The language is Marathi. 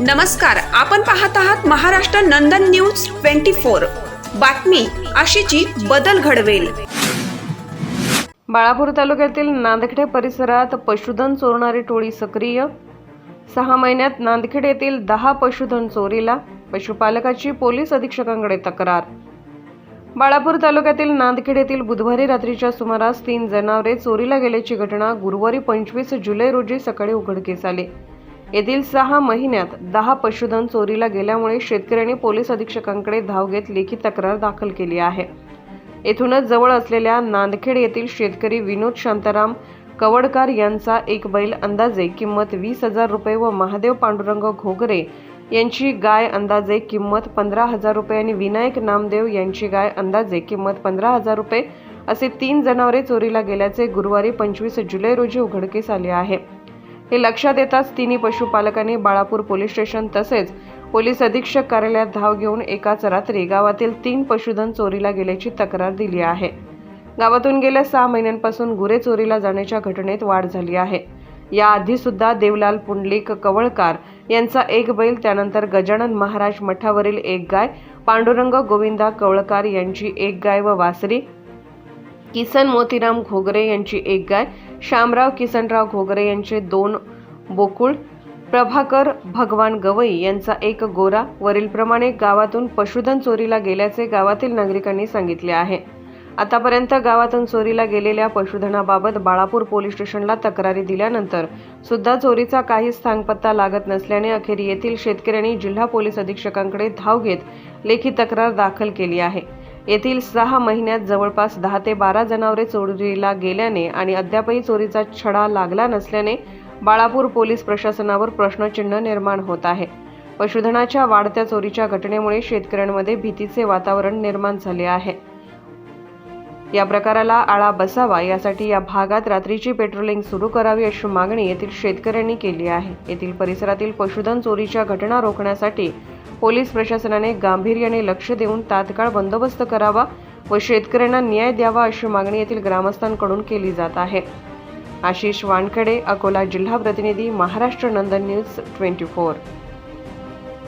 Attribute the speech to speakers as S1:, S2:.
S1: नमस्कार आपण पाहत आहात Maharashtra Nandan news twenty four. बातमी अशीची बदल घडवेल.
S2: बाळापूर तालुक्यातील नांदखेडे परिसरात पशुधन चोरणारी टोळी सक्रिय. सहा महिन्यात नांदखेड येथील दहा पशुधन चोरीला पशुपालकाची पोलीस अधीक्षकांकडे तक्रार. बाळापूर तालुक्यातील नांदखेड येथील बुधवारी रात्रीच्या सुमारास तीन जनावरे चोरीला गेल्याची घटना गुरुवारी पंचवीस जुलै रोजी सकाळी उघडकीस आली. येथील सहा महिन्यात दहा पशुधन चोरीला गेल्यामुळे शेतकऱ्यांनी पोलीस अधीक्षकांकडे धाव घेत लेखी तक्रार दाखल केली आहे. येथूनच जवळ असलेल्या नांदखेड येथील शेतकरी विनोद शांताराम कवडकार यांचा एक बैल अंदाजे किंमत वीस हजार रुपये व महादेव पांडुरंग घोगरे यांची गाय अंदाजे किंमत पंधरा हजार रुपये आणि विनायक नामदेव यांची गाय अंदाजे किंमत पंधरा हजार रुपये असे तीन जनावरे चोरीला गेल्याचे गुरुवारी पंचवीस जुलै रोजी उघडकीस आले आहे. हे लक्षात येताच तिन्ही पशुपालकांनी बाळापूर पोलीस स्टेशन तसेच पोलीस अधीक्षक कार्यालयात धाव घेऊन एकाच रात्री गावातील तीन पशुधन चोरीला गेल्याची तक्रार दिली आहे. गावातून गेल्या सहा महिन्यांपासून गुरे चोरीला जाण्याच्या घटनेत वाढ झाली आहे. याआधी सुद्धा देवलाल पुंडलिक कवळकार यांचा एक बैल त्यानंतर गजानन महाराज मठावरील एक गाय पांडुरंग गोविंदा कवळकार यांची एक गाय व वासरी किसन मोतीराम घोगरे यांची एक गाय श्यामराव किसनराव घोगरे यांचे दोन बोकुळ प्रभाकर भगवान गवई यांचा एक गोरा वरीलप्रमाणे गावातून पशुधन चोरीला गेल्याचे गावातील नागरिकांनी सांगितले आहे. आतापर्यंत गावातून चोरीला गेलेल्या पशुधनाबाबत बाळापूर पोलीस स्टेशनला तक्रारी दिल्यानंतर सुद्धा चोरीचा काही स्थानपत्ता लागत नसल्याने अखेर येथील शेतकऱ्यांनी जिल्हा पोलीस अधीक्षकांकडे धाव घेत लेखी तक्रार दाखल केली आहे. येथील सहा महिन्यात जवळपास दहा ते बारा जनावरे चोरीला गेल्याने आणि अद्यापही चोरीचा छडा लागला नसल्याने बाळापूर पोलीस प्रशासनावर प्रश्नचिन्ह निर्माण होत आहे. पशुधनाच्या वाढत्या चोरीच्या घटनेमुळे शेतकऱ्यांमध्ये भीतीचे वातावरण निर्माण झाले आहे. या प्रकाराला आळा बसावा यासाठी या भागात रात्रीची पेट्रोलिंग सुरू करावी अशी मागणी येथील शेतकऱ्यांनी केली आहे. येथील परिसरातील पशुधन चोरीच्या घटना रोखण्यासाठी पोलीस प्रशासनाने गांभीर्याने लक्ष देऊन तात्काळ बंदोबस्त करावा व शेतकऱ्यांना न्याय द्यावा अशी मागणी येथील ग्रामस्थांकडून केली जात आहे. आशिष वानखेडे अकोला जिल्हा प्रतिनिधी Maharashtra Nandan news twenty four.